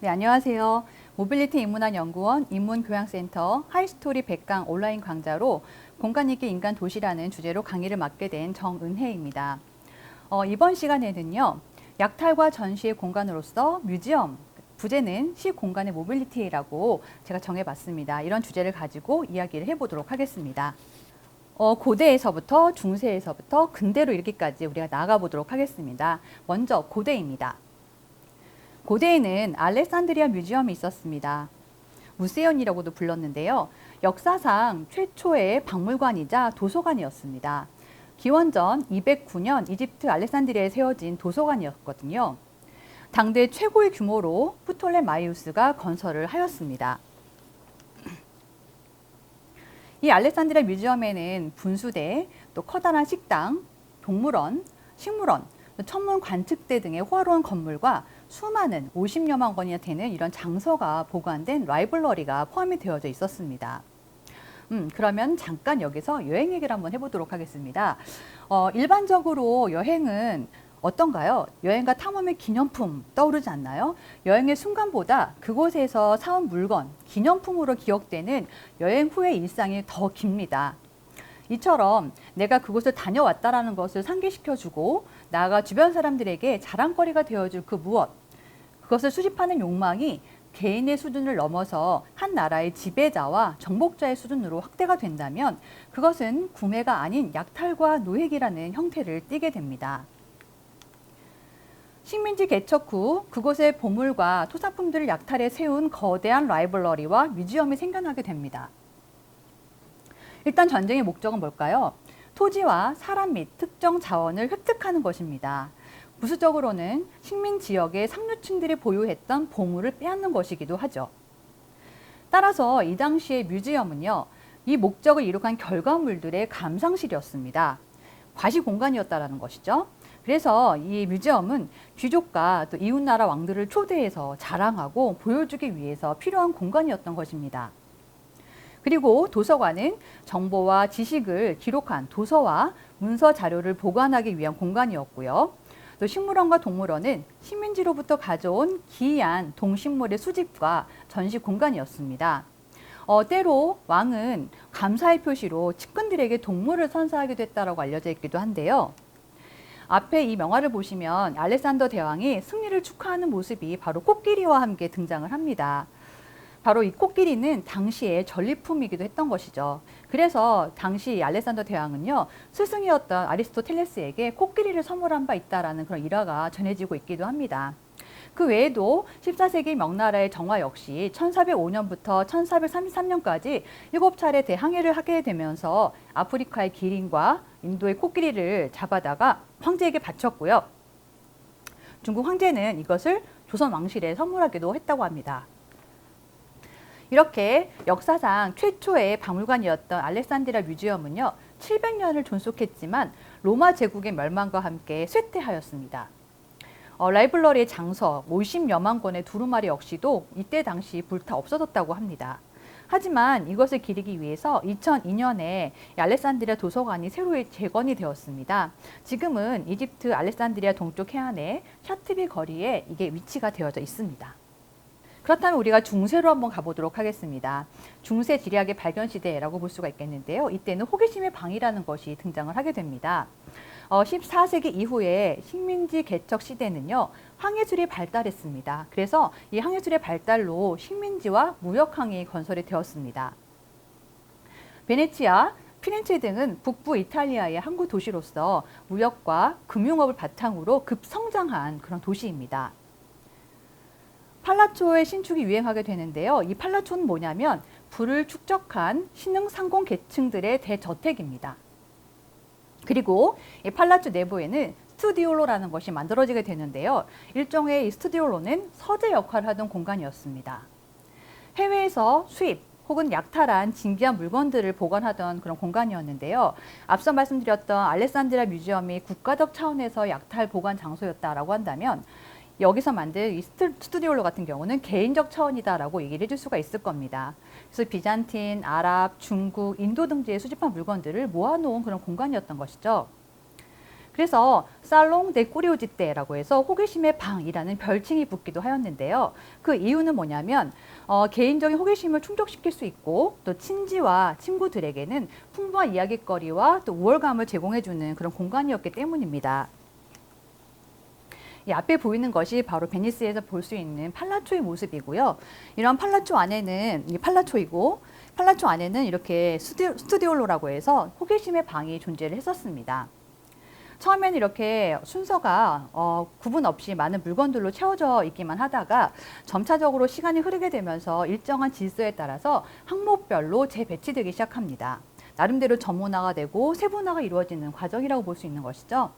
네, 안녕하세요. 모빌리티 인문학 연구원 인문교양센터 하이스토리 백강 온라인 강좌로 공간있기 인간 도시라는 주제로 강의를 맡게 된 정은혜입니다. 어, 이번 시간에는요, 약탈과 전시의 공간으로서 뮤지엄, 부제는 시 공간의 모빌리티라고 제가 정해봤습니다. 이런 주제를 가지고 이야기를 해보도록 하겠습니다. 어, 고대에서부터 중세에서부터 근대로 이르기까지 우리가 나가보도록 하겠습니다. 먼저 고대입니다. 고대에는 알렉산드리아 뮤지엄이 있었습니다. 무세온이라고도 불렀는데요. 역사상 최초의 박물관이자 도서관이었습니다. 기원전 209년 이집트 알렉산드리아에 세워진 도서관이었거든요. 당대 최고의 규모로 프톨레마이우스가 건설을 하였습니다. 이 알렉산드리아 뮤지엄에는 분수대, 또 커다란 식당, 동물원, 식물원, 천문 관측대 등의 호화로운 건물과 수많은 50여만 권이나 되는 이런 장서가 보관된 라이블러리가 포함이 되어져 있었습니다. 음, 그러면 잠깐 여기서 여행 얘기를 한번 해보도록 하겠습니다. 어, 일반적으로 여행은 어떤가요? 여행과 탐험의 기념품 떠오르지 않나요? 여행의 순간보다 그곳에서 사온 물건, 기념품으로 기억되는 여행 후의 일상이 더 깁니다. 이처럼 내가 그곳을 다녀왔다라는 것을 상기시켜주고 나아가 주변 사람들에게 자랑거리가 되어줄 그 무엇 그것을 수집하는 욕망이 개인의 수준을 넘어서 한 나라의 지배자와 정복자의 수준으로 확대가 된다면 그것은 구매가 아닌 약탈과 노획이라는 형태를 띠게 됩니다. 식민지 개척 후 그곳의 보물과 토사품들을 약탈해 세운 거대한 라이블러리와 뮤지엄이 생겨나게 됩니다. 일단 전쟁의 목적은 뭘까요? 토지와 사람 및 특정 자원을 획득하는 것입니다. 부수적으로는 식민 지역의 상류층들이 보유했던 보물을 빼앗는 것이기도 하죠. 따라서 이 당시의 뮤지엄은요, 이 목적을 이룩한 결과물들의 감상실이었습니다. 과시 공간이었다라는 것이죠. 그래서 이 뮤지엄은 귀족과 또 이웃나라 왕들을 초대해서 자랑하고 보여주기 위해서 필요한 공간이었던 것입니다. 그리고 도서관은 정보와 지식을 기록한 도서와 문서 자료를 보관하기 위한 공간이었고요. 또 식물원과 동물원은 식민지로부터 가져온 기이한 동식물의 수집과 전시 공간이었습니다. 어, 때로 왕은 감사의 표시로 측근들에게 동물을 선사하기도 했다고 알려져 있기도 한데요. 앞에 이 명화를 보시면 알렉산더 대왕이 승리를 축하하는 모습이 바로 코끼리와 함께 등장을 합니다. 바로 이 코끼리는 당시의 전리품이기도 했던 것이죠. 그래서 당시 알렉산더 대왕은요 스승이었던 아리스토텔레스에게 코끼리를 선물한 바 있다라는 그런 일화가 전해지고 있기도 합니다. 그 외에도 14세기 명나라의 정화 역시 1405년부터 1433년까지 7차례 대항해를 하게 되면서 아프리카의 기린과 인도의 코끼리를 잡아다가 황제에게 바쳤고요. 중국 황제는 이것을 조선 왕실에 선물하기도 했다고 합니다. 이렇게 역사상 최초의 박물관이었던 알렉산드리아 뮤지엄은요, 700년을 존속했지만 로마 제국의 멸망과 함께 쇠퇴하였습니다. 어, 라이블러리의 장서 50여만 권의 두루마리 역시도 이때 당시 불타 없어졌다고 합니다. 하지만 이것을 기리기 위해서 2002년에 알렉산드리아 도서관이 새로 재건이 되었습니다. 지금은 이집트 알렉산드리아 동쪽 해안의 샤트비 거리에 이게 위치가 되어져 있습니다. 그렇다면 우리가 중세로 한번 가보도록 하겠습니다. 중세 지리학의 발견 시대라고 볼 수가 있겠는데요. 이때는 호기심의 방이라는 것이 등장을 하게 됩니다. 어, 14세기 이후에 식민지 개척 시대는요, 항해술이 발달했습니다. 그래서 이 항해술의 발달로 식민지와 무역항이 건설이 되었습니다. 베네치아, 피렌체 등은 북부 이탈리아의 항구 도시로서 무역과 금융업을 바탕으로 급성장한 그런 도시입니다. 팔라초의 신축이 유행하게 되는데요. 이 팔라초는 뭐냐면 불을 축적한 신흥 상공 계층들의 대저택입니다. 그리고 이 팔라초 내부에는 스튜디올로라는 것이 만들어지게 되는데요. 일종의 이 스튜디올로는 서재 역할을 하던 공간이었습니다. 해외에서 수입 혹은 약탈한 진귀한 물건들을 보관하던 그런 공간이었는데요. 앞서 말씀드렸던 알렉산드라 뮤지엄이 국가적 차원에서 약탈 보관 장소였다라고 한다면 여기서 만든 이 스튜디올로 같은 경우는 개인적 차원이다라고 얘기를 해줄 수가 있을 겁니다. 그래서 비잔틴, 아랍, 중국, 인도 등지에 수집한 물건들을 모아놓은 그런 공간이었던 것이죠. 그래서 살롱 데 꾸리오지떼라고 해서 호기심의 방이라는 별칭이 붙기도 하였는데요. 그 이유는 뭐냐면 어, 개인적인 호기심을 충족시킬 수 있고 또 친지와 친구들에게는 풍부한 이야기거리와 또 우월감을 제공해주는 그런 공간이었기 때문입니다. 이 앞에 보이는 것이 바로 베니스에서 볼 수 있는 팔라초의 모습이고요. 이런 팔라초 안에는 이 팔라초이고 팔라초 안에는 이렇게 스튜, 스튜디올로라고 해서 호기심의 방이 존재를 했었습니다. 처음에는 이렇게 순서가 어, 구분 없이 많은 물건들로 채워져 있기만 하다가 점차적으로 시간이 흐르게 되면서 일정한 질서에 따라서 항목별로 재배치되기 시작합니다. 나름대로 전문화가 되고 세분화가 이루어지는 과정이라고 볼 수 있는 것이죠.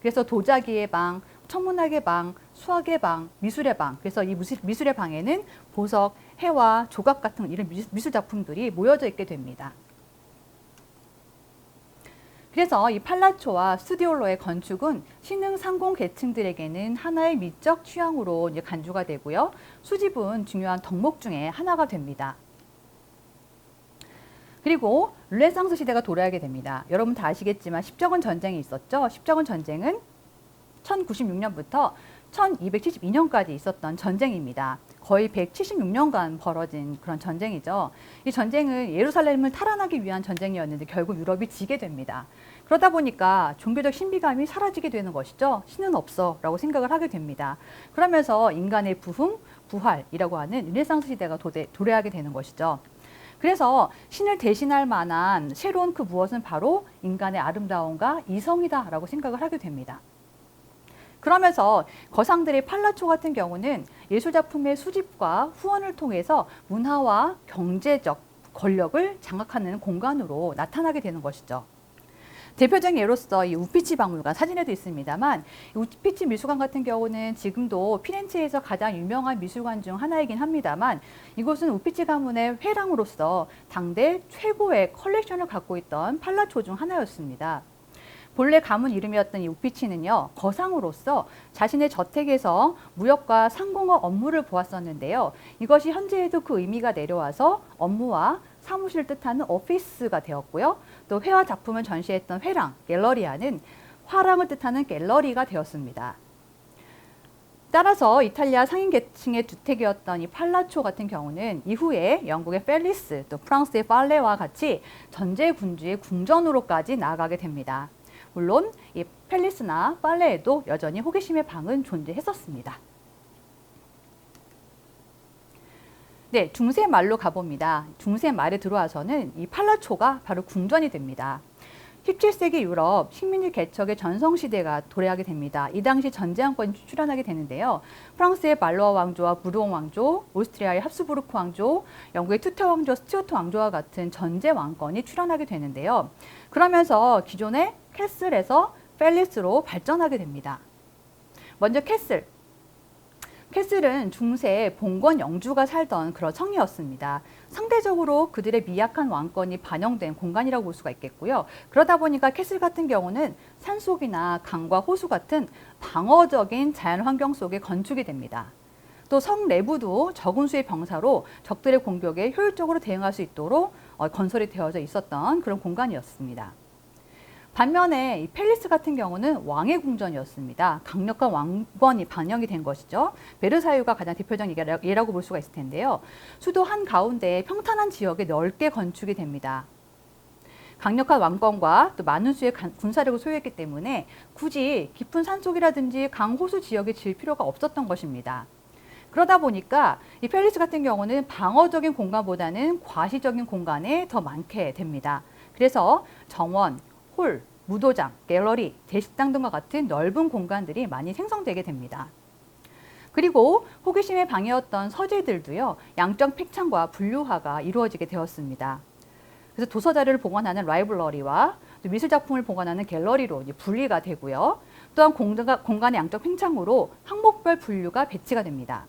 그래서 도자기의 방, 천문학의 방, 수학의 방, 미술의 방. 그래서 이 미술 의 방에는 보석, 해와 조각 같은 이런 미술 작품들이 모여져 있게 됩니다. 그래서 이 팔라초와 스튜디올로의 건축은 신흥 상공 계층들에게는 하나의 미적 취향으로 이제 간주가 되고요. 수집은 중요한 덕목 중에 하나가 됩니다. 그리고 르네상스 시대가 도래하게 됩니다. 여러분 다 아시겠지만 십정은 전쟁이 있었죠. 십정은 전쟁은 1096년부터 1272년까지 있었던 전쟁입니다. 거의 176년간 벌어진 그런 전쟁이죠. 이 전쟁은 예루살렘을 탈환하기 위한 전쟁이었는데 결국 유럽이 지게 됩니다. 그러다 보니까 종교적 신비감이 사라지게 되는 것이죠. 신은 없어 라고 생각을 하게 됩니다. 그러면서 인간의 부흥, 부활이라고 하는 르네상스 시대가 도대, 도래하게 되는 것이죠. 그래서 신을 대신할 만한 새로운 그 무엇은 바로 인간의 아름다움과 이성이다라고 생각을 하게 됩니다. 그러면서 거상들의 팔라초 같은 경우는 예술 작품의 수집과 후원을 통해서 문화와 경제적 권력을 장악하는 공간으로 나타나게 되는 것이죠. 대표적인 예로서 이 우피치 박물관 사진에도 있습니다만 우피치 미술관 같은 경우는 지금도 피렌체에서 가장 유명한 미술관 중 하나이긴 합니다만 이곳은 우피치 가문의 회랑으로서 당대 최고의 컬렉션을 갖고 있던 팔라초 중 하나였습니다. 본래 가문 이름이었던 이 우피치는요, 거상으로서 자신의 저택에서 무역과 상공업 업무를 보았었는데요. 이것이 현재에도 그 의미가 내려와서 업무와 사무실을 뜻하는 오피스가 되었고요. 또 회화 작품을 전시했던 회랑, 갤러리아는 화랑을 뜻하는 갤러리가 되었습니다. 따라서 이탈리아 상인 계층의 주택이었던 이 팔라초 같은 경우는 이후에 영국의 펠리스, 또 프랑스의 팔레와 같이 전제 군주의 궁전으로까지 나아가게 됩니다. 물론 이 팰리스나 빨레에도 여전히 호기심의 방은 존재했었습니다. 네, 중세 말로 가봅니다. 중세 말에 들어와서는 이 팔라초가 바로 궁전이 됩니다. 17세기 유럽 식민지 개척의 전성시대가 도래하게 됩니다. 이 당시 전제왕권이 출현하게 되는데요. 프랑스의 말로아 왕조와 부르옹 왕조, 오스트리아의 합스부르크 왕조, 영국의 투터 왕조, 스튜어트 왕조와 같은 전제 왕권이 출현하게 되는데요. 그러면서 기존의 캐슬에서 펠리스로 발전하게 됩니다. 먼저 캐슬. 캐슬은 중세 봉건 영주가 살던 그런 성이었습니다. 상대적으로 그들의 미약한 왕권이 반영된 공간이라고 볼 수가 있겠고요. 그러다 보니까 캐슬 같은 경우는 산속이나 강과 호수 같은 방어적인 자연 환경 속에 건축이 됩니다. 또 성 내부도 적은 수의 병사로 적들의 공격에 효율적으로 대응할 수 있도록 어, 건설이 되어져 있었던 그런 공간이었습니다. 반면에 이 펠리스 같은 경우는 왕의 궁전이었습니다. 강력한 왕권이 반영이 된 것이죠. 베르사유가 가장 대표적인 예라고 볼 수가 있을 텐데요. 수도 한 가운데 평탄한 지역에 넓게 건축이 됩니다. 강력한 왕권과 또 많은 수의 군사력을 소유했기 때문에 굳이 깊은 산속이라든지 강호수 지역에 질 필요가 없었던 것입니다. 그러다 보니까 이 펠리스 같은 경우는 방어적인 공간보다는 과시적인 공간에 더 많게 됩니다. 그래서 정원, 홀, 무도장, 갤러리, 대식당 등과 같은 넓은 공간들이 많이 생성되게 됩니다. 그리고 호기심의 방이었던 서재들도요, 양적 팽창과 분류화가 이루어지게 되었습니다. 그래서 도서 자료를 보관하는 라이블러리와 미술 작품을 보관하는 갤러리로 분리가 되고요. 또한 공간의 양적 팽창으로 항목별 분류가 배치가 됩니다.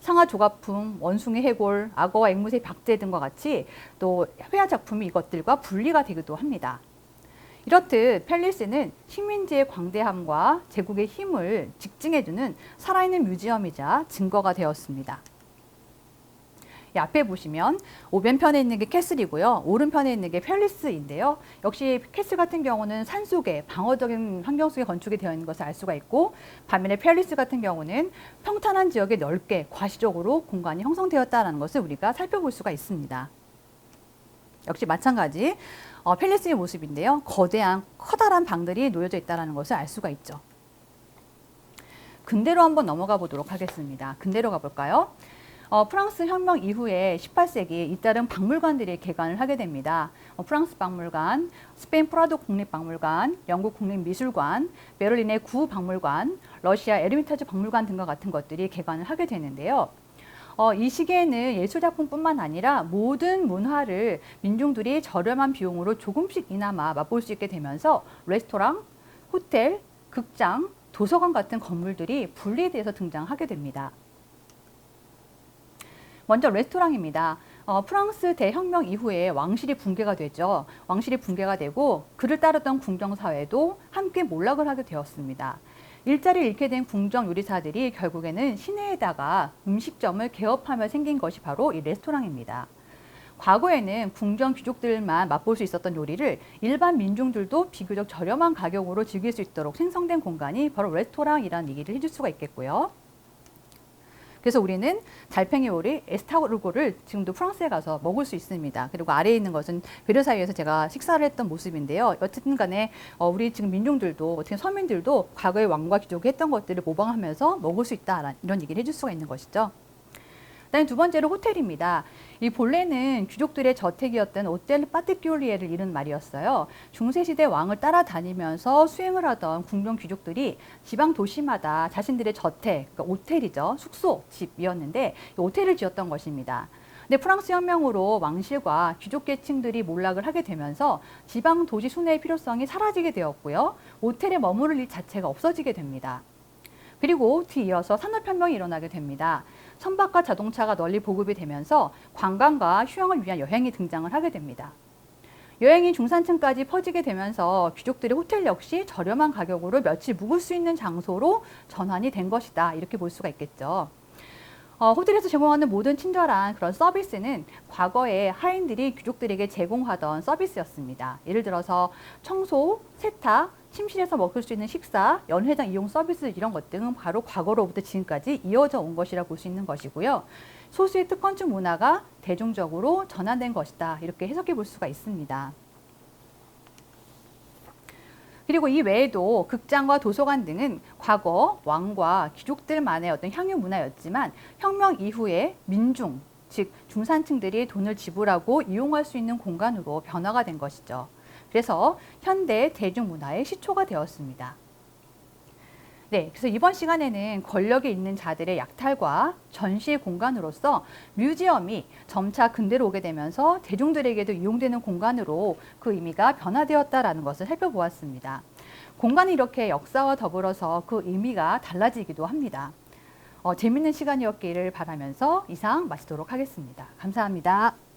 상하 조각품, 원숭이 해골, 악어와 앵무새 박제 등과 같이 또 회화 작품이 이것들과 분리가 되기도 합니다. 이렇듯 펠리스는 식민지의 광대함과 제국의 힘을 직증해주는 살아있는 뮤지엄이자 증거가 되었습니다. 이 앞에 보시면 오른편에 있는 게 캐슬이고요. 오른편에 있는 게 팰리스인데요. 역시 캐슬 같은 경우는 산 속에 방어적인 환경 속에 건축이 되어 있는 것을 알 수가 있고 반면에 팰리스 같은 경우는 평탄한 지역에 넓게 과시적으로 공간이 형성되었다는 것을 우리가 살펴볼 수가 있습니다. 역시 마찬가지 어, 팰리스의 모습인데요. 거대한 커다란 방들이 놓여져 있다는 것을 알 수가 있죠. 근대로 한번 넘어가 보도록 하겠습니다. 근대로 가볼까요? 어, 프랑스 혁명 이후에 18세기 잇따른 박물관들이 개관을 하게 됩니다. 어, 프랑스 박물관, 스페인 프라도 국립박물관, 영국 국립미술관, 베를린의 구박물관, 러시아 에르미타주 박물관 등과 같은 것들이 개관을 하게 되는데요. 어, 이 시기에는 예술작품뿐만 아니라 모든 문화를 민중들이 저렴한 비용으로 조금씩이나마 맛볼 수 있게 되면서 레스토랑, 호텔, 극장, 도서관 같은 건물들이 분리돼서 등장하게 됩니다. 먼저 레스토랑입니다. 어, 프랑스 대혁명 이후에 왕실이 붕괴가 되죠. 왕실이 붕괴가 되고 그를 따르던 궁정사회도 함께 몰락을 하게 되었습니다. 일자리를 잃게 된 궁정 요리사들이 결국에는 시내에다가 음식점을 개업하며 생긴 것이 바로 이 레스토랑입니다. 과거에는 궁정 귀족들만 맛볼 수 있었던 요리를 일반 민중들도 비교적 저렴한 가격으로 즐길 수 있도록 생성된 공간이 바로 레스토랑이라는 얘기를 해줄 수가 있겠고요. 그래서 우리는 달팽이 요리 에스타르고를 지금도 프랑스에 가서 먹을 수 있습니다. 그리고 아래에 있는 것은 베르사유에서 제가 식사를 했던 모습인데요. 어쨌든 간에 어, 우리 지금 민중들도 어떻게 서민들도 과거의 왕과 귀족이 했던 것들을 모방하면서 먹을 수 있다 이런 얘기를 해줄 수가 있는 것이죠. 그다음에 두 번째로 호텔입니다. 이 본래는 귀족들의 저택이었던 오텔 파티큐리에를 이른 말이었어요. 중세시대 왕을 따라다니면서 수행을 하던 궁정 귀족들이 지방 도시마다 자신들의 저택, 그러니까 오텔이죠. 숙소, 집이었는데 이 오텔을 지었던 것입니다. 근데 프랑스 혁명으로 왕실과 귀족 계층들이 몰락을 하게 되면서 지방 도시 순회의 필요성이 사라지게 되었고요. 오텔에 머무를 일 자체가 없어지게 됩니다. 그리고 뒤이어서 산업혁명이 일어나게 됩니다. 선박과 자동차가 널리 보급이 되면서 관광과 휴양을 위한 여행이 등장을 하게 됩니다. 여행이 중산층까지 퍼지게 되면서 귀족들의 호텔 역시 저렴한 가격으로 며칠 묵을 수 있는 장소로 전환이 된 것이다. 이렇게 볼 수가 있겠죠. 어, 호텔에서 제공하는 모든 친절한 그런 서비스는 과거에 하인들이 귀족들에게 제공하던 서비스였습니다. 예를 들어서 청소, 세탁, 침실에서 먹을 수 있는 식사, 연회장 이용 서비스 이런 것 등은 바로 과거로부터 지금까지 이어져 온 것이라 볼수 있는 것이고요. 소수의 특권층 문화가 대중적으로 전환된 것이다. 이렇게 해석해 볼 수가 있습니다. 그리고 이 외에도 극장과 도서관 등은 과거 왕과 귀족들만의 어떤 향유 문화였지만 혁명 이후에 민중, 즉 중산층들이 돈을 지불하고 이용할 수 있는 공간으로 변화가 된 것이죠. 그래서 현대 대중문화의 시초가 되었습니다. 네, 그래서 이번 시간에는 권력에 있는 자들의 약탈과 전시의 공간으로서 뮤지엄이 점차 근대로 오게 되면서 대중들에게도 이용되는 공간으로 그 의미가 변화되었다라는 것을 살펴보았습니다. 공간이 이렇게 역사와 더불어서 그 의미가 달라지기도 합니다. 어, 재밌는 시간이었기를 바라면서 이상 마치도록 하겠습니다. 감사합니다.